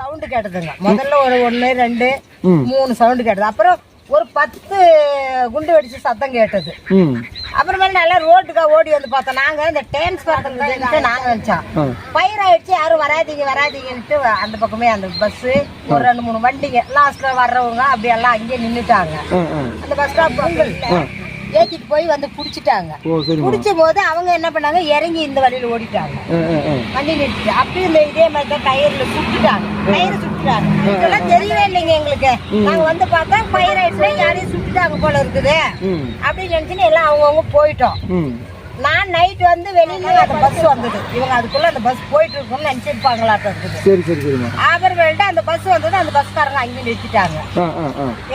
Sound கேட்டதுங்க. முதல்ல ஒரு ஒன்று ரெண்டு மூணு சவுண்டு கேட்டது. அப்புறம் ஒரு பத்து குண்டு வெடிச்சு சத்தம் கேட்டது. அப்புறமேல நல்லா ரோட்டுக்கா ஓடி வந்து பார்த்தோம். நாங்க இந்த டிரான்ஸ்பார்ட் நாங்க நினைச்சோம். பயிர் ஆயிடுச்சு. யாரும் வராதீங்க வராதீங்கன்ட்டு அந்த பக்கமே அந்த பஸ் ஒரு ரெண்டு மூணு வண்டிங்க. லாஸ்ட்ல வர்றவங்க அப்படி எல்லாம் அங்கேயே ஆ அந்த பஸ் ஸ்டாப் ஏத்திட்டு போய் வந்து புடிச்சிட்டாங்க. புடிச்ச போது அவங்க என்ன பண்ணாங்க? இறங்கி இந்த வழியில ஓடிட்டாங்க. வண்டி நிறுத்தி அப்படி இந்த இதே மாதிரி தான் டயர்ல சுட்டுட்டாங்க டயர் சுட்டுட்டாங்க இதெல்லாம் தெரியவே இல்லைங்க எங்களுக்கு. நாங்க வந்து பார்த்தா பயிர் ஆயிடுச்சுன்னா யாரையும் சுட்டுட்டாங்க போல இருக்குது. அப்படின்னு நினைச்சுன்னு எல்லாம் அவங்கவுங்க போயிட்டோம். நான் நைட் வந்து வெளியில அந்த பஸ் வந்தது. இவங்க அதுக்குள்ள அந்த பஸ் போயிட்டு இருக்கும்னு நினைச்சிருப்பாங்களாட்டம் இருக்குது. சரி சரி சரிம்மா அப்புறமேட்டு அந்த பஸ் வந்தது அந்த பஸ்காரங்க அங்கேயும் நிறுத்திட்டாங்க.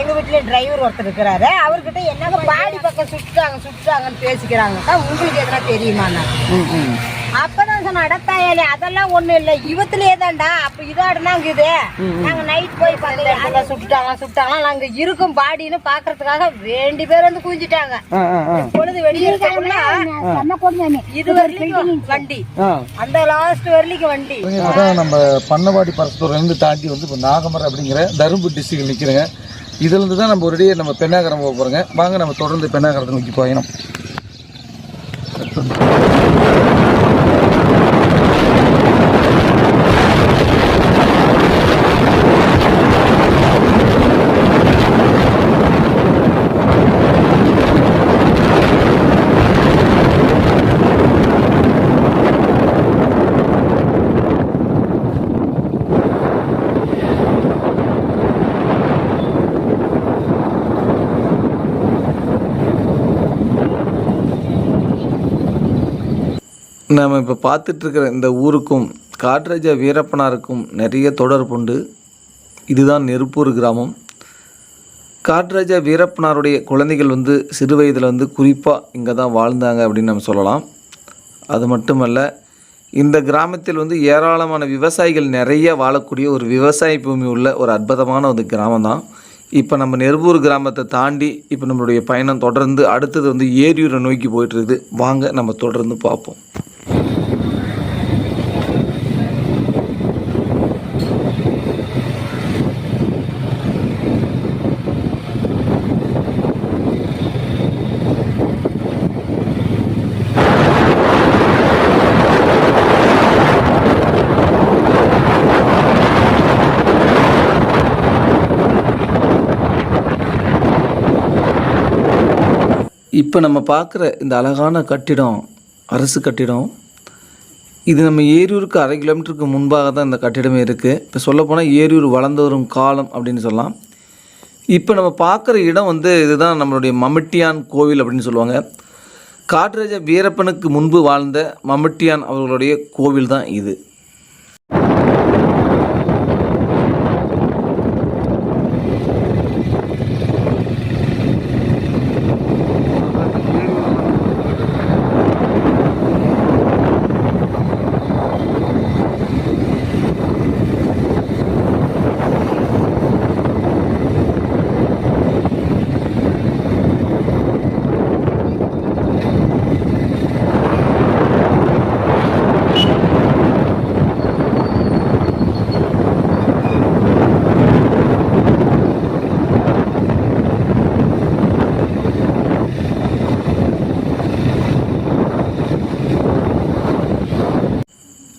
எங்க வீட்லயே டிரைவர் ஒருத்தர் இருக்கிறாரு. அவர்கிட்ட என்னங்க பாடி பக்கம் சுட்டுட்டாங்க சுட்டுட்டாங்கன்னு பேசிக்கிறாங்க உங்களுக்கு எதனா தெரியுமா ம். அப்பதான் சொன்ன அடத்தாயாலே அதெல்லாம் ஒண்ணும் இல்ல. இவத்திலேயே தான்டா அப்ப இதாடுனாங்க இது நாங்க நைட் போய் பார்த்தா சுட்டுட்டாங்க சுட்டாங்க நாங்க இருக்கும் பாடின்னு பாக்குறதுக்காக வேண்டி பேர் வந்து ஆ பொழுது வெளியே இது வரைக்கும் வண்டி. அந்த லாஸ்ட் வரைக்கும் வண்டி. அதான் நம்ம பண்ணவாடி பரஸ்தூர்லேருந்து தாண்டி வந்து இப்போ நாகமரம் அப்படிங்கிற தருமபுரி டிஸ்ட்ரிக்ட் நிற்கிறேங்க இதுலேருந்து தான் நம்ம ஒரேடியே நம்ம பெண்ணாகரம் போக போகிறோங்க வாங்க நம்ம தொடர்ந்து பெண்ணாகரத்தை நோக்கி போயிடும் நாம் இப்போ பார்த்துட்ருக்கிற இந்த ஊருக்கும் காட்ராஜா வீரப்பனாருக்கும் நிறைய தொடர்புண்டு. இதுதான் நெருப்பூர் கிராமம். காட்ராஜா வீரப்பனாருடைய குழந்தைகள் வந்து சிறு வயதில் வந்து குறிப்பாக இங்கே தான் வாழ்ந்தாங்க அப்படின்னு நம்ம சொல்லலாம். அது மட்டுமல்ல இந்த கிராமத்தில் வந்து ஏராளமான விவசாயிகள் நிறைய வாழக்கூடிய ஒரு விவசாய பூமி உள்ள ஒரு அற்புதமான ஒரு கிராமம் தான் இப்போ நம்ம நெருப்பூர் கிராமத்தை தாண்டி இப்போ நம்மளுடைய பயணம் தொடர்ந்து அடுத்தது வந்து ஏரியூரை நோக்கி போயிட்டுருக்குது வாங்க நம்ம தொடர்ந்து பார்ப்போம். இப்போ நம்ம பார்க்குற இந்த அழகான கட்டிடம் அரசு கட்டிடம் இது நம்ம ஏரியூருக்கு அரை கிலோமீட்டருக்கு முன்பாக தான் இந்த கட்டிடமே இருக்குது இப்போ சொல்லப்போனால் ஏரியூர் வளர்ந்து வரும் காலம் அப்படின்னு சொல்லலாம். இப்போ நம்ம பார்க்குற இடம் வந்து இதுதான் நம்மளுடைய மம்மிட்டியான் கோவில் அப்படின்னு சொல்லுவாங்க. காட்டுராஜா வீரப்பனுக்கு முன்பு வாழ்ந்த மம்மிட்டியான் அவர்களுடைய கோவில் தான் இது.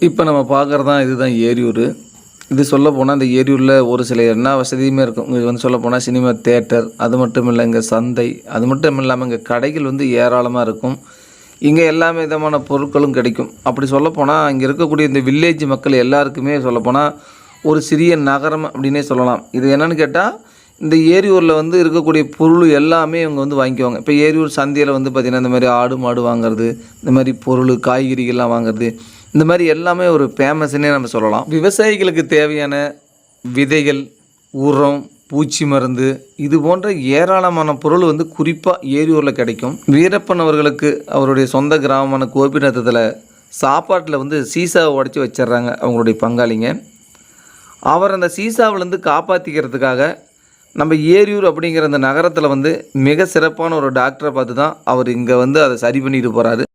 இப்போ நம்ம பார்க்குறது தான் இதுதான் ஏரியூர். இது சொல்ல போனால் இந்த ஏரியூரில் ஒரு சில என்ன வசதியுமே இருக்கும். இது வந்து சொல்ல போனால் சினிமா தேட்டர் அது மட்டும் இல்லை இங்கே சந்தை அது மட்டும் இல்லாமல் இங்கே கடைகள் வந்து ஏராளமாக இருக்கும். இங்கே எல்லா விதமான பொருட்களும் கிடைக்கும். அப்படி சொல்லப்போனால் இங்கே இருக்கக்கூடிய இந்த வில்லேஜ் மக்கள் எல்லாருக்குமே சொல்லப்போனால் ஒரு சிறிய நகரம் அப்படின்னே சொல்லலாம். இது என்னென்னு கேட்டால் இந்த ஏரியூரில் வந்து இருக்கக்கூடிய பொருள் எல்லாமே இவங்க வந்து வாங்கிக்குவாங்க. இப்போ ஏரியூர் சந்தையில் வந்து பார்த்திங்கன்னா இந்த மாதிரி ஆடு மாடு வாங்குறது இந்த மாதிரி பொருள் காய்கறிகள்லாம் வாங்குறது இந்த மாதிரி எல்லாமே ஒரு ஃபேமஸ்னே நம்ம சொல்லலாம். விவசாயிகளுக்கு தேவையான விதைகள் உரம் பூச்சி மருந்து இது போன்ற ஏராளமான பொருள் வந்து குறிப்பாக ஏரியூரில் கிடைக்கும். வீரப்பன் அவர்களுக்கு அவருடைய சொந்த கிராமமான கோபிநாத்தத்தில் சாப்பாட்டில் வந்து சீசாவை உடச்சி வச்சிடுறாங்க அவங்களுடைய பங்காளிங்க. அவர் அந்த சீசாவிலேருந்து காப்பாற்றிக்கிறதுக்காக நம்ம ஏரியூர் அப்படிங்கிற அந்த நகரத்தில் வந்து மிக சிறப்பான ஒரு டாக்டரை பார்த்து தான் அவர் இங்கே வந்து அதை சரி பண்ணிட்டு போகிறாரு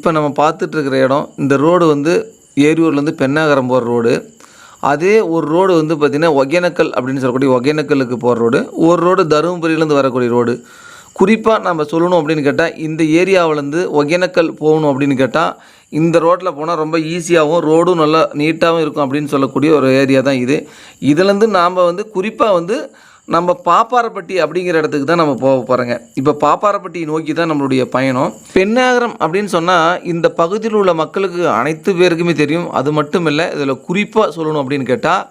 இப்போ நம்ம பார்த்துட்ருக்கிற இடம் இந்த ரோடு வந்து ஏரியூர்லேருந்து பெண்ணாகரம் போகிற ரோடு. அதே ஒரு ரோடு வந்து பார்த்திங்கன்னா ஒகேனக்கல் அப்படின்னு சொல்லக்கூடிய ஒகேனக்கலுக்கு போகிற ரோடு. ஒரு ரோடு தருமபுரியிலேருந்து வரக்கூடிய ரோடு. குறிப்பாக நம்ம சொல்லணும் அப்படின்னு கேட்டால் இந்த ஏரியாவிலேருந்து ஒகேனக்கல் போகணும் அப்படின்னு கேட்டால் இந்த ரோட்டில் போனால் ரொம்ப ஈஸியாகவும் ரோடும் நல்லா நீட்டாகவும் இருக்கும் அப்படின்னு சொல்லக்கூடிய ஒரு ஏரியா தான் இது. இதுலேருந்து நாம் வந்து குறிப்பாக வந்து நம்ம பாப்பாரப்பட்டி அப்படிங்கிற இடத்துக்கு தான் நம்ம போக போகிறோங்க இப்போ பாப்பாரப்பட்டி நோக்கி தான் நம்மளுடைய பயணம். பெண்ணாகரம் அப்படின்னு சொன்னால் இந்த பகுதியில் உள்ள மக்களுக்கு அனைத்து பேருக்குமே தெரியும். அது மட்டும் இல்லை இதில் குறிப்பாக சொல்லணும் அப்படின்னு கேட்டால்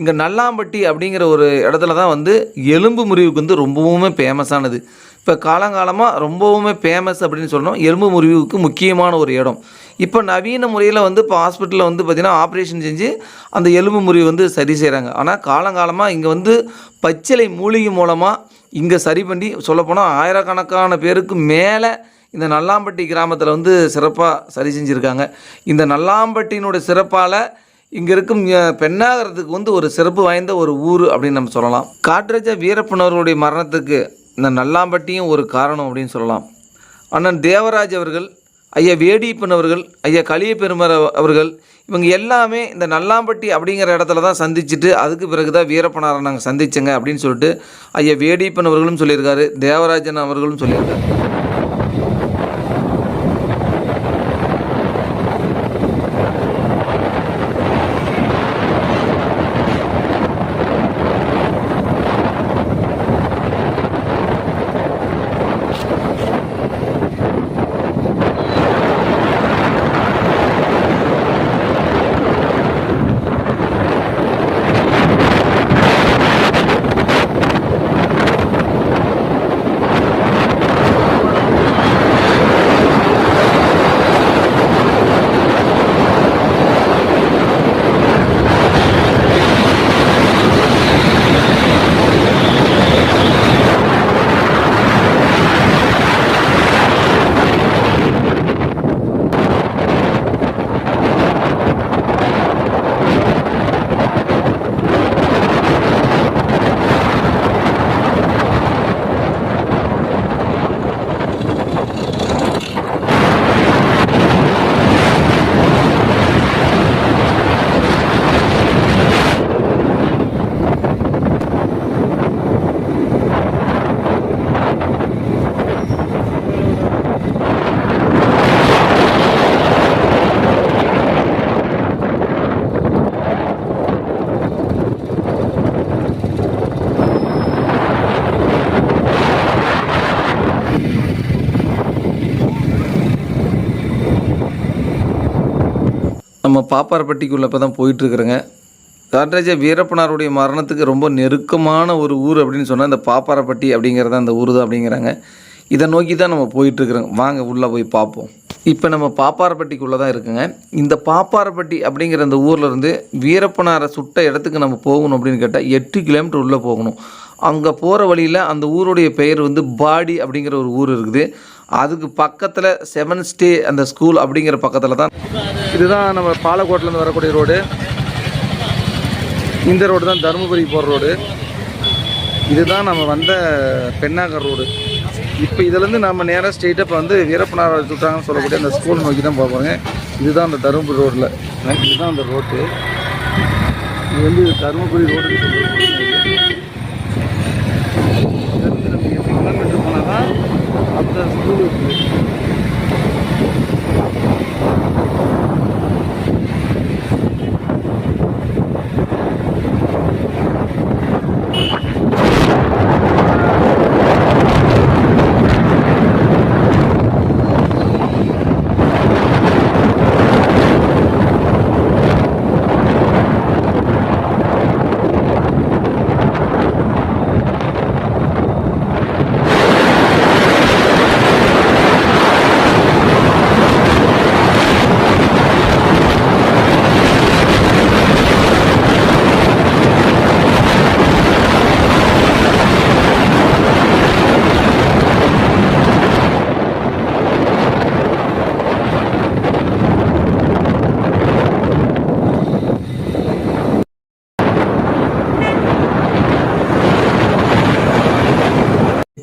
இங்கே நல்லாம்பட்டி அப்படிங்கிற ஒரு இடத்துல தான் வந்து எலும்பு முறிவுக்கு வந்து ரொம்பவுமே ஃபேமஸானது இப்போ காலங்காலமாக ரொம்பவுமே ஃபேமஸ் அப்படின்னு சொல்லணும். எலும்பு முறிவுக்கு முக்கியமான ஒரு இடம். இப்போ நவீன முறையில் வந்து இப்போ ஹாஸ்பிட்டலில் வந்து பார்த்திங்கன்னா ஆப்ரேஷன் செஞ்சு அந்த எலும்பு முறிவு வந்து சரி செய்கிறாங்க ஆனால் காலங்காலமாக இங்கே வந்து பச்சிலை மூலிகை மூலமாக இங்கே சரி பண்ணி சொல்லப்போனால் ஆயிரக்கணக்கான பேருக்கு மேலே இந்த நல்லாம்பட்டி கிராமத்தில் வந்து சிறப்பாக சரி செஞ்சுருக்காங்க. இந்த நல்லாம்பட்டியினுடைய சிறப்பால் இங்கே இருக்கும் பெண்ணாகிறதுக்கு வந்து ஒரு சிறப்பு வாய்ந்த ஒரு ஊர் அப்படின்னு நம்ம சொல்லலாம். காட்ராஜா வீரப்பனவர்களுடைய மரணத்துக்கு இந்த நல்லாம்பட்டியும் ஒரு காரணம் அப்படின்னு சொல்லலாம். அண்ணன் தேவராஜ் அவர்கள் ஐயா வேடிப்பன் அவர்கள் ஐயா களிய பெருமர் அவர்கள் இவங்க எல்லாமே இந்த நல்லாம்பட்டி அப்படிங்கிற இடத்துல தான் சந்திச்சுட்டு அதுக்கு பிறகு தான் வீரப்பனாரை நாங்கள் சந்திச்சங்க அப்படின்னு சொல்லிட்டு ஐயா வேடிப்பன் அவர்களும் சொல்லியிருக்காரு தேவராஜன் அவர்களும் சொல்லியிருக்காரு. நம்ம பாப்பாரப்பட்டிக்குள்ளே இப்போ தான் போயிட்டுருக்குறேங்க. காட்ராஜா வீரப்பனாருடைய மரணத்துக்கு ரொம்ப நெருக்கமான ஒரு ஊர் அப்படின்னு சொன்னால் இந்த பாப்பாரப்பட்டி அப்படிங்கிறத அந்த ஊர் தான் அப்படிங்கிறாங்க. இதை நோக்கி தான் நம்ம போயிட்டுருக்குறோங்க வாங்க உள்ளே போய் பார்ப்போம் இப்போ நம்ம பாப்பாரப்பட்டிக்குள்ளே தான் இருக்குங்க. இந்த பாப்பாரப்பட்டி அப்படிங்கிற அந்த ஊர்லேருந்து வீரப்பனாரை சுட்ட இடத்துக்கு நம்ம போகணும் அப்படின்னு கேட்டால் எட்டு கிலோமீட்டர் உள்ளே போகணும். அங்கே போகிற வழியில் அந்த ஊருடைய பெயர் வந்து பாடி அப்படிங்கிற ஒரு ஊர் இருக்குது. அதுக்கு பக்கத்தில் செவன் ஸ்டே அந்த ஸ்கூல் அப்படிங்கிற பக்கத்தில் தான். இதுதான் நம்ம பாலக்கோட்டிலேருந்து வரக்கூடிய ரோடு இந்த ரோடு தான் தருமபுரி போகிற ரோடு இதுதான் நம்ம வந்த பெண்ணாகர் ரோடு இப்போ இதுலேருந்து நம்ம நேராக ஸ்ட்ரெயிட்டாக இப்போ வந்து வீரப்பனார் சுட்டாங்கன்னு சொல்லக்கூடிய அந்த ஸ்கூல் நோக்கி தான் போகிறோங்க இதுதான் அந்த தருமபுரி ரோட்டில் இதுதான் அந்த ரோட்டு இது வந்து தருமபுரி ரோடு சொல்லுவாங்க இதிலிருந்து நம்ம எட்டு கிலோமீட்டர் போனால் தான் அந்த ஸ்கூல்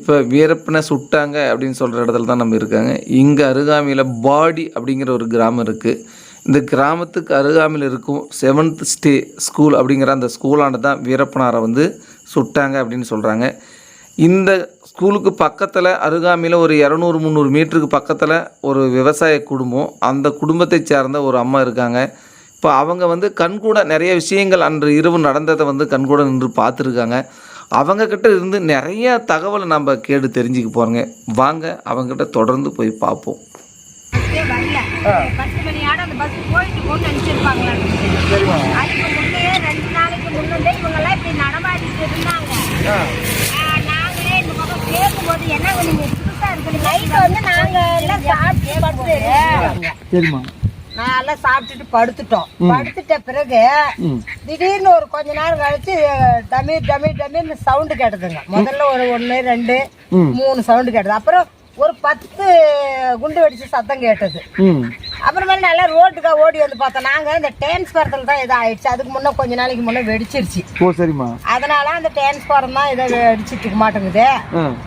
இப்போ வீரப்பனை சுட்டாங்க அப்படின்னு சொல்கிற இடத்துல தான் நம்ம இருக்காங்க. இங்கே அருகாமையில் பாடி அப்படிங்கிற ஒரு கிராமம் இருக்குது இந்த கிராமத்துக்கு அருகாமையில் இருக்கும் செவன்த் ஸ்டே ஸ்கூல் அப்படிங்கிற அந்த ஸ்கூலானது தான் வீரப்பனாரை வந்து சுட்டாங்க அப்படின்னு சொல்கிறாங்க இந்த ஸ்கூலுக்கு பக்கத்தில் அருகாமையில் ஒரு இரநூறு முந்நூறு மீட்டருக்கு பக்கத்தில் ஒரு விவசாய குடும்பம். அந்த குடும்பத்தை சார்ந்த ஒரு அம்மா இருக்காங்க. இப்போ அவங்க வந்து கண்கூட நிறைய விஷயங்கள் அன்று இரவு நடந்ததை வந்து கண்கூட நின்று பார்த்துருக்காங்க. அவங்கக்கிட்ட இருந்து நிறைய தகவலை நம்ம கேட்டு தெரிஞ்சுக்க போகிறோங்க வாங்க அவங்ககிட்ட தொடர்ந்து போய் பார்ப்போம். பத்து மணியோட அந்த பஸ் போயிட்டு கொண்டு நினைச்சிருப்பாங்களா சரிம்மா. அதுக்கு முன்னே ரெண்டு நாளைக்கு முன்னே இவங்கெல்லாம் இப்படி நடமாடிட்டு இருந்தாங்க. ஆஹ் நாங்களே இந்த பக்கம் கேட்கும்போது என்ன நீங்க புதுசா இருக்கு நைட்டு வந்து நாங்க எல்லாம் சாப்பிட்டு படுத்து சரிம்மா. நான் எல்லாம் சாப்பிட்டுட்டு படுத்துட்டோம். படுத்துட்ட பிறகு திடீர்னு ஒரு கொஞ்ச நேரம் கழிச்சு டமீர் டமீர் டமீர்னு சவுண்டு கேட்டதுங்க. முதல்ல ஒரு ஒன்று ரெண்டு. மூணு சவுண்டு கேட்டது. அப்புறம் ஒரு பத்து குண்டு வெடிச்சு சத்தம் கேட்டது. அப்புறமேல நல்லா ரோட்டுக்கா ஓடி வந்து பார்த்தோம். நாங்க இந்த டிரான்ஸ்பாரத்தில் தான் இதாக ஆயிடுச்சு. அதுக்கு முன்னே கொஞ்ச நாளைக்கு முன்னே வெடிச்சிருச்சு. ஓ சரிம்மா. அதனால அந்த டிரான்ஸ்பாரம் தான் இதை வெடிச்சிட்டு இருக்க மாட்டேங்குது.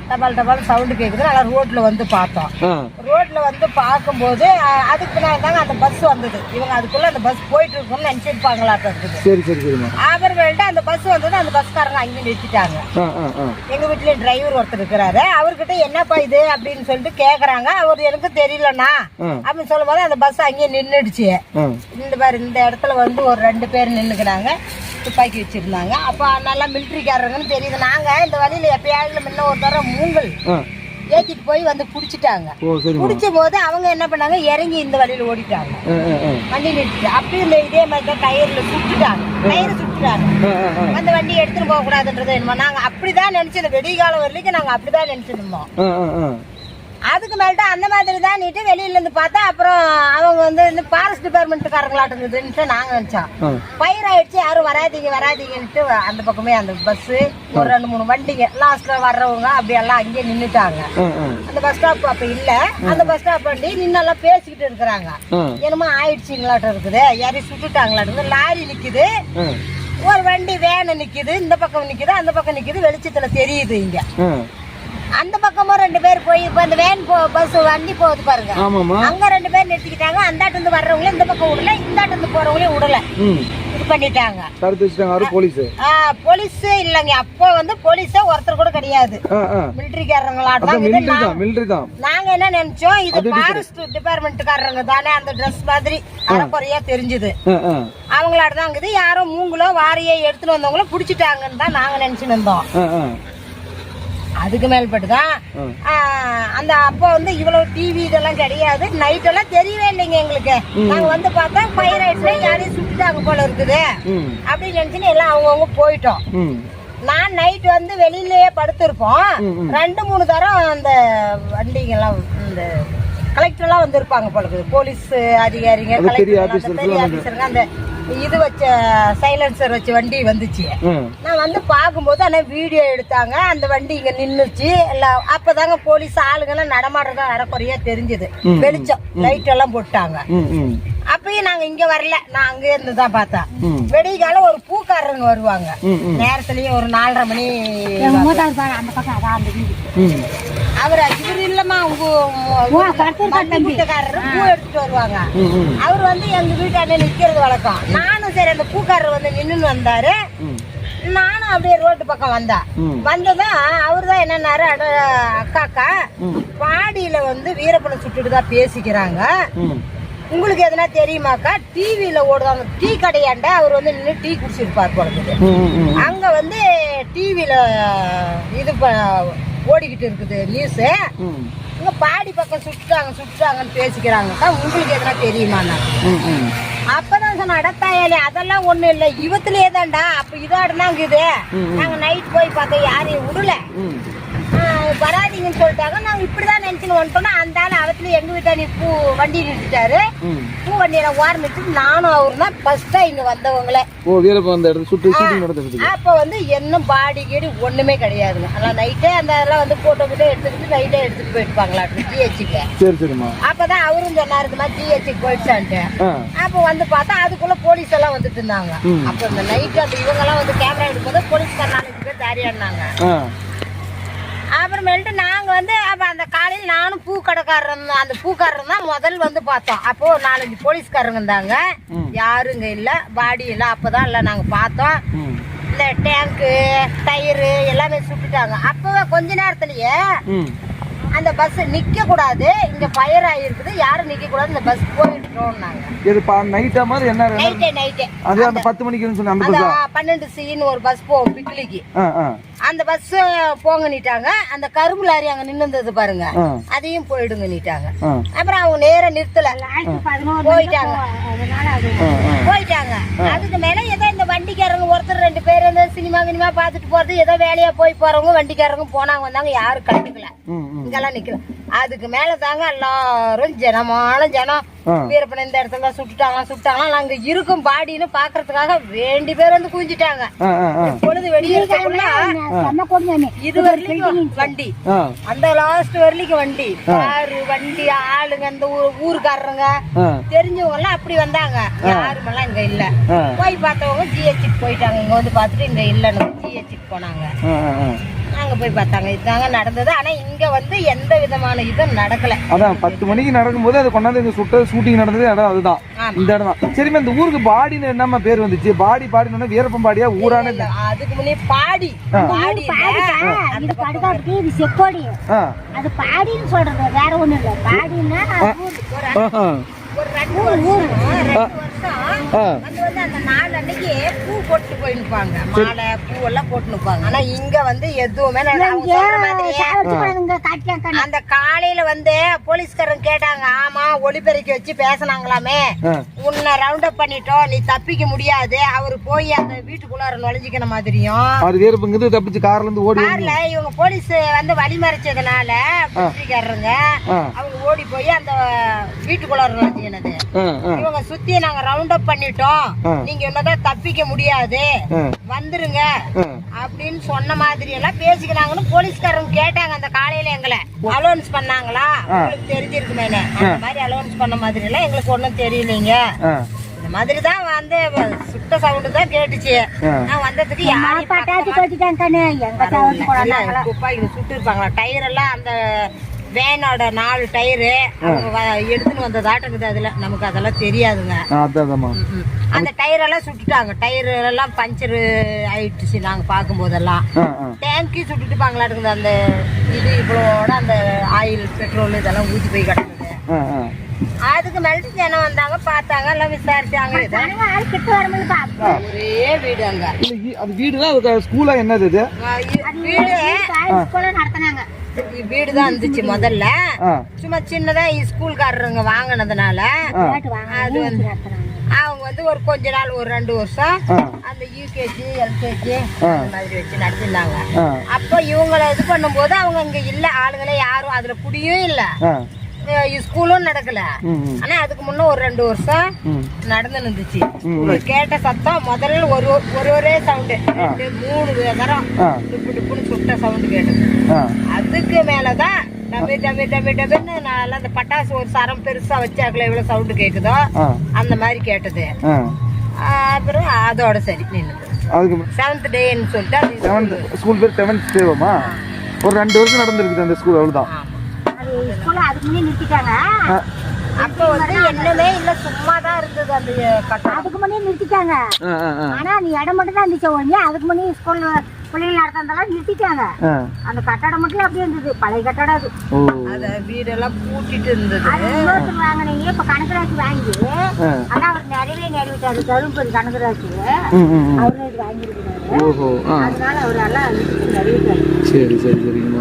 டபால் டபால் சவுண்டு கேட்குது நல்லா ரோட்ல வந்து பார்த்தோம். ஆ. ரோட்ல வந்து பார்க்கும்போது அதுக்கு பின்னாடி தாங்க அந்த பஸ் வந்தது. இவங்க அதுக்குள்ள அந்த பஸ் போயிட்டு இருக்கும்னு நினைச்சிருப்பாங்களாட்டம் இருக்குது. சரி சரி சரிம்மா. அப்புறமேல்ட்டு அந்த பஸ் வந்தது அந்த பஸ்காரங்க அங்கேயும் நிறுத்திட்டாங்க. எங்க வீட்லயும் டிரைவர் ஒருத்தர் இருக்கிறாரு. அவர்கிட்ட என்னப்பா இது அப்படின்னு சொல்லிட்டு கேக்குறாங்க. அவர் எனக்கு தெரியலண்ணா. அப்படின்னு சொல்லும் போது அந்த பஸ் அங்கேயே நின்றுடுச்சு இந்த பாரு இந்த இடத்துல வந்து ஒரு ரெண்டு பேர் நின்னுக்கிறாங்க. துப்பாக்கி வச்சிருந்தாங்க. அப்ப நல்லா மிலிட்ரிக்காரங்கன்னு தெரியுது. நாங்க இந்த வழியில எப்பயாவது முன்ன ஒரு தடவை மூங்கல் ஆ. ஏத்திட்டு போய் வந்து புடிச்சிட்டாங்க. புடிச்ச போது அவங்க என்ன பண்ணாங்க? இறங்கி இந்த வழியில ஓடிட்டாங்க. வண்டி நிறுத்திட்டு. அப்பயும் இந்த இதே மாதிரி தான் டயர்ல சுட்டுட்டாங்க. டயர் சுட்டுட்டாங்க அந்த வண்டி எடுத்துட்டு போக கூடாதுன்றது என்னமோ. நாங்க அப்படிதான் நினைச்சோம் வெடிகாலம் வரைக்கும் நாங்க அப்படிதான் நினைச்சிருந்தோம். அதுக்கு மேல்ட்டு அந்த மாதிரி தான் நீட்டு வெளியில இருந்து பார்த்தா அப்புறம் அவங்க வந்து இந்த ஃபாரஸ்ட் டிபார்ட்மெண்ட்டுக்காரங்களாட்டுங்குதுன்ட்டு நாங்க நினைச்சோம். பயிர் ஆயிடுச்சு யாரும் வராதீங்க வராதீங்கன்ட்டு அந்த பக்கமே அந்த பஸ் ஒரு ரெண்டு மூணு வண்டிங்க. லாஸ்ட்ல வர்றவங்க அப்படி எல்லாம் அங்கேயே ஆ அந்த பஸ் ஸ்டாப் அப்ப இல்ல. அந்த பஸ் ஸ்டாப் வண்டி நின்னு எல்லாம் பேசிக்கிட்டு இருக்கிறாங்க. என்னமோ ஆயிடுச்சுங்களாட்டம் இருக்குது. யாரையும் சுட்டுட்டாங்களாட்டு லாரி நிக்குது. ஆ. ஒரு வண்டி வேன் நிக்குது. இந்த பக்கம் நிக்குது அந்த பக்கம் நிக்குது. வெளிச்சத்துல தெரியுது இங்க. அந்த பக்கமும் ரெண்டு பேர் போய் இப்ப அந்த வேன் போ பஸ் வண்டி போகுது பாருங்க. அங்க ரெண்டு பேர் நிறுத்திக்கிட்டாங்க. அந்தாட்டு இருந்து வர்றவங்களும் இந்த பக்கம் விடல இந்தாட்டு இருந்து போறவங்களையும் விடல. இது பண்ணிட்டாங்க. தடுத்து வச்சுட்டாங்க. போலீஸு போலீஸ் இல்லைங்க. அப்போ வந்து போலீஸே ஒருத்தர் கூட கிடையாது. மிலிட்டரிக்காரங்களாட்டம் தான் தான். நாங்க என்ன நினைச்சோம்? இது ஃபாரஸ்ட் டிபார்ட்மெண்ட்காரங்க தானே அந்த ட்ரெஸ் மாதிரி அறக்குறையா தெரிஞ்சது. அவங்களாட்ட தான் இருக்குது. யாரோ மூங்களோ வாரியை எடுத்துட்டு வந்தவங்களோ புடிச்சிட்டாங்கன்னு தான் நாங்க நினைச்சுன்னு இருந்தோம். அதுக்கு மேல்பட்டு தான். அந்த அப்போ வந்து இவ்வளவு டிவி இதெல்லாம் கிடையாது. நைட் எல்லாம் தெரியவே இல்லைங்க எங்களுக்கு. நாங்க வந்து பார்த்தா ஃபயர் ஆயிடுச்சுல யாரையும் சுட்டுட்டாங்க போல இருக்குது. அப்படின்னு நினைச்சுன்னு எல்லாம் அவங்கவுங்க போயிட்டோம். நான் நைட் வந்து வெளியிலயே படுத்திருப்போம். ரெண்டு மூணு தரம் அந்த வண்டிங்கெல்லாம் இந்த கலெக்டர் எல்லாம் வந்து இருப்பாங்க போல இருக்குது. போலீஸ் அதிகாரிங்க கலெக்டர் பெரிய ஆபீசருங்க அந்த இது வச்ச சைலன்சர் வச்ச வண்டி வந்துச்சு. நான் வந்து பார்க்கும்போது ஆனா வீடியோ எடுத்தாங்க. அந்த வண்டி இங்க நின்னுச்சு. எல்லாம் அப்பதாங்க போலீஸ் ஆளுங்கெல்லாம் நடமாடுறதா அறக்குறையா தெரிஞ்சது. வெளிச்சம் லைட் எல்லாம் போட்டாங்க. அப்பயும் நாங்க இங்க வரல. நான் அங்க இருந்து தான் பார்த்தேன் ம். வெடிகாலம் ஒரு பூக்காரங்க வருவாங்க. நேரத்துலயும் ஒரு நாலரை மணி அவர் இவர் இல்லம்மா உங்க வீட்டுக்காரரு பூ எடுத்துட்டு வருவாங்க. அவர் வந்து எங்க வீட்டாண்ட நிக்கிறது வழக்கம். நானும் சரி அந்த பூக்காரர் வந்து நின்னு வந்தாரு. நானும் அப்படியே ரோட்டு பக்கம் வந்தேன். வந்ததும் அவர் தான் என்னன்னாரு அட அக்காக்கா ம். பாடியில வந்து வீரப்பனை சுட்டுட்டு தான் பேசிக்கிறாங்க. உங்களுக்கு எதனா தெரியுமாக்கா? டிவியில ஓடுவாங்க டீ கடையாண்ட அவர் வந்து நின்று டீ குடிச்சிருப்பார் போல அங்க வந்து டிவியில இது ப- ஓடிக்கிட்டு இருக்குது நியூஸ் இங்க பாடி பக்கம் சுட்டுட்டாங்க சுட்டுட்டாங்கன்னு பேசிக்கிறாங்கக்கா உங்களுக்கு எதனா தெரியுமா அப்பதான் சொன்ன அடத்தாயாலே அதெல்லாம் ஒண்ணும் இல்ல. இவத்திலேயே தான்டா. அப்ப இதாடுனாங்க இது. நாங்க நைட் போய் பார்த்தோம் யாரையும் விடல வராதீங்கன்னு சொல்லிட்டாங்க. நாங்க இப்படிதான் நினைச்சுன்னு வந்துட்டோம்னா அந்த ஆள் அவத்துல எங்க வீட்டா நீ பூ வண்டி நிறுத்திட்டாரு. பூ வண்டியில ஓர நிறுத்திட்டு நானும் அவரு தான் ஃபர்ஸ்டா இங்க வந்தவங்களே. ஓ வீரப்ப அந்த இடத்துல சுட்டு ஷூட்டிங் நடந்துருக்கு அப்ப வந்து என்ன பாடி கீடி ஒண்ணுமே கிடையாதுங்க அதான் நைட்டே அந்த அதெல்லாம் வந்து போட்டோ கிட்ட எடுத்துக்கிட்டு நைட்டே எடுத்துட்டு போயிருப்பாங்களாட்டு ஜிஹெச்சுக்கு சரி சரிம்மா. அப்பதான் அவரும் சொன்னாரு இந்த மாதிரி ஜிஹெச்சுக்கு போயிடுச்சான்ட்டு. அப்ப வந்து பார்த்தா அதுக்குள்ள போலீஸ் எல்லாம் வந்துட்டு இருந்தாங்க. அப்ப இந்த நைட் அந்த இவங்க எல்லாம் வந்து கேமரா எடுக்கும்போது போலீஸ்கார நாலஞ்சு பேர் தாரியாடினாங்க அப்புறமேல்ட்டு நாங்க வந்து அப்ப அந்த காலையில் நானும் பூக்கடைக்காரன் அந்த பூக்காரன் தான் முதல் வந்து பார்த்தோம். அப்போ ஒரு நாலஞ்சு போலீஸ்காரங்க இருந்தாங்க. யாரும் இங்க இல்ல பாடி இல்ல அப்பதான் இல்ல நாங்க பார்த்தோம். இந்த டேங்க்கு டயரு எல்லாமே சுட்டுட்டாங்க. அப்பவே கொஞ்ச நேரத்துலயே அந்த பஸ் நிக்க கூடாது இங்க ஃபயர் ஆயிருக்குது. யாரும் நிக்க கூடாது இந்த பஸ் போயிட்டோம்னாங்க இது பா நைட்டா மாதிரி என்ன நைட்டே நைட்டே அது அந்த பத்து மணிக்குன்னு சொன்ன அந்த பஸ்ஸா பன்னெண்டு சின்னு ஒரு பஸ் போகும் பிக்லிக்கு அந்த பஸ் போங்க நீட்டாங்க அந்த கரும்பு லாரி அங்க நின்னுந்தது பாருங்க. அதையும் போயிடுங்க நீட்டாங்க அப்புறம் அவங்க நேரா நிறுத்தல. போயிட்டாங்க. போயிட்டாங்க. அதுக்கு மேல ஏதோ வண்டிக்காரங்க ஒருத்தர் ரெண்டு பேர் இந்த சினிமா கினிமா பாத்துட்டு போறது ஏதோ வேலையா போய் போறவங்க வண்டிக்காரங்க போனாங்க வந்தாங்க யாரும் கண்டுக்கல. இங்கெல்லாம் நிக்கல. அதுக்கு மேல தாங்க எல்லாரும் ஜனமான ஜனம். வீரப்பன் இந்த இடத்துல சுட்டுட்டாங்க சுட்டாங்களா நாங்க இருக்கும் பாடின்னு பாக்குறதுக்காக வேண்டி பேர் வந்து ஆ பொழுது வெளியிருக்கக்குள்ள இது வரைக்கும் வண்டி. அந்த லாஸ்ட் வரைக்கும் வண்டி. காரு வண்டி ஆளுங்க அந்த ஊருக்காரங்க தெரிஞ்சவங்க எல்லாம் அப்படி வந்தாங்க. யாருமெல்லாம் இல்ல. போய் பார்த்தவங்க ஜிஹெச்சுக்கு போயிட்டாங்க. இங்க வந்து பார்த்துட்டு இங்க இல்லைன்னு ஜிஹெச்சுக்கு போனாங்க. நாங்க போய் பார்த்தாங்க. இதுதாங்க நடந்தது. ஆனா இங்க வந்து எந்த விதமான இதுவும் நடக்கல. அதான் பத்து மணிக்கு நடக்கும்போது அது கொண்டாந்து இங்க சுட்ட ஷூட்டிங் நடந்தது. இடம் அதுதான். இந்த இடம் தான். சரிம்மா இந்த ஊருக்கு பாடின்னு என்னம்மா பேர் வந்துச்சு? பாடி பாடினோன்னா வீரப்பன் பாடியா? ஊரான இல்ல, அதுக்கு முன்னே பாடி. பாடி இல்ல. அந்த பக்கம் இது செக்கோடி அது பாடின்னு சொல்றது வேற ஒண்ணும் இல்ல. பாடின்னா ஒரு ரெண்டு வருஷம் ரெண்டு வருஷம் ஆ. அது வந்து அந்த அன்னைக்கு பூ போட்டு போய் நிப்பாங்க மாலை பூ எல்லாம் போட்டு நிப்பாங்க ஆனா இங்க வந்து எதுவுமே நட- அவங்க சொல்ற மாதிரியே காட்டியா அந்த காலையில வந்து போலீஸ்காரங்க கேட்டாங்க ஆமா ஒளிபெருக்கி வச்சு பேசினாங்களாமே. உன்னை ரவுண்ட் அப் பண்ணிட்டோம் நீ தப்பிக்க முடியாது. அவரு போய் அந்த வீட்டுக்குள்ளார நுழைஞ்சிக்கிற மாதிரியும். அது தப்பிச்சு கார்ல இருந்து ஓடி கார்ல இவங்க போலீஸ் வந்து வழி மறைச்சதுனால பிடிக்காரங்க ஆ. அவங்க ஓடி போய் அந்த வீட்டுக்குள்ளார ஆ இவங்க சுத்தி நாங்க ரவுண்ட் அப் பண்ணிட்டோம். நீங்க என்னதான் தப்பிக்க முடியாது. வந்துருங்க. அப்படின்னு சொன்ன மாதிரி எல்லாம் பேசிக்கிறாங்கன்னு போலீஸ்காரங்க கேட்டாங்க அந்த காலையில. எங்களை. அலோன்ஸ் பண்ணாங்களா? உங்களுக்கு தெரிஞ்சிருக்குமே அந்த மாதிரி அலோன்ஸ் பண்ண மாதிரி எல்லாம் எங்களுக்கு ஒண்ணும் தெரியலீங்க. இந்த மாதிரி தான் வந்து சுட்ட சவுண்டு தான் கேட்டுச்சு. நான் வந்ததுக்கு யாரையும் பட்டாச்சு கண்ணு எங்க சுட்டு இருப்பாங்களா? டயர் எல்லாம் அந்த வேனோட நாலு டயரு எடுத்துன்னு வந்ததாட்டுக்குது அதுல. நமக்கு அதெல்லாம் தெரியாதுங்க. அதான். அந்த டயர் எல்லாம் சுட்டுட்டாங்க. டயர் எல்லாம் பஞ்சர் ஆயிடுச்சு நாங்க பார்க்கும் போதெல்லாம் டேங்கி சுட்டுட்டுப்பாங்களா இருக்குது அந்த இது இவ்வளோட அந்த ஆயில் பெட்ரோல் இதெல்லாம் ஊற்றி போய் கிடக்குது அதுக்கு மேலே ஜனம் வந்தாங்க பார்த்தாங்க எல்லாம் விசாரிச்சாங்க ஏதோ ஆள் கிட்ட வரும்போது ஒரே வீடு அங்க. அது வீடு தான் ஸ்கூலா என்னது இது? வீடு. நடத்தினாங்க. வீடு தான் இருந்துச்சு முதல்ல. சும்மா சின்னதா ஸ்கூல்காரருங்க வாங்கினதுனால அது வந்து வந்து ஒரு கொஞ்ச நாள் ஒரு ரெண்டு வருஷம் அந்த யூகேஜி எல்கேஜி. அந்த மாதிரி வச்சு நடத்திருந்தாங்க அப்போ இவங்கள இது பண்ணும்போது அவங்க இங்க இல்ல ஆளுங்களே யாரும் அதுல குடியும் இல்ல. ஸ்கூலும் நடக்கல. ஆனா அதுக்கு முன்ன ஒரு ரெண்டு வருஷம் நடந்து இருந்துச்சு கேட்ட சத்தம் முதல்ல ஒரு ஒரு ஒரே சவுண்டு. மூணு தரம் டுப்பு டுப்புன்னு சுட்ட சவுண்டு கேட்டது. அதுக்கு மேலதான் டபி டபி டபி டபின்னு நல்லா அந்த பட்டாசு ஒரு சரம் பெருசா வச்சாக்கல எவ்வளவு சவுண்டு கேக்குதோ அந்த மாதிரி கேட்டது. அப்புறம் அதோட சரி நின்னுது. அதுக்கு செவன்த் டேன்னு சொல்லிட்டு செவன்த் ஸ்கூல் பேர் செவன்த் ஒரு ரெண்டு வருஷம் நடந்திருக்குது அந்த ஸ்கூல். அது ஸ்கூல்ல அதுக்கு முன்னே நிறுத்திட்டாங்க. அப்ப வந்து என்னமே இல்ல சும்மா தான் இருந்தது அந்த அதுக்கு முன்னே நிறுத்திட்டாங்க. ஆனா அந்த இடம் மட்டும் தான் இருந்துச்சு அதுக்கு முன்னே ஸ்கூல்ல பிள்ளைகள் நடத்தினதெல்லாம் நிறுத்திட்டாங்க. அந்த கட்டடம் மட்டும் அப்படியே இருந்தது. பழைய கட்டடம் அது. அத வீடெல்லாம் பூட்டிட்டு இருந்தது. அது இன்னொருத்தர் வாங்கினீங்க. இப்ப கணக்கராட்சி வாங்கி. ஆனா அவர் நிறையவே நிறைவிட்டாரு. ம் ம் அவரு வாங்கியிருக்கிறாரு. அதனால அவர் எல்லாம் நிறைவிட்டாரு. சரி சரி சரிங்கம்மா.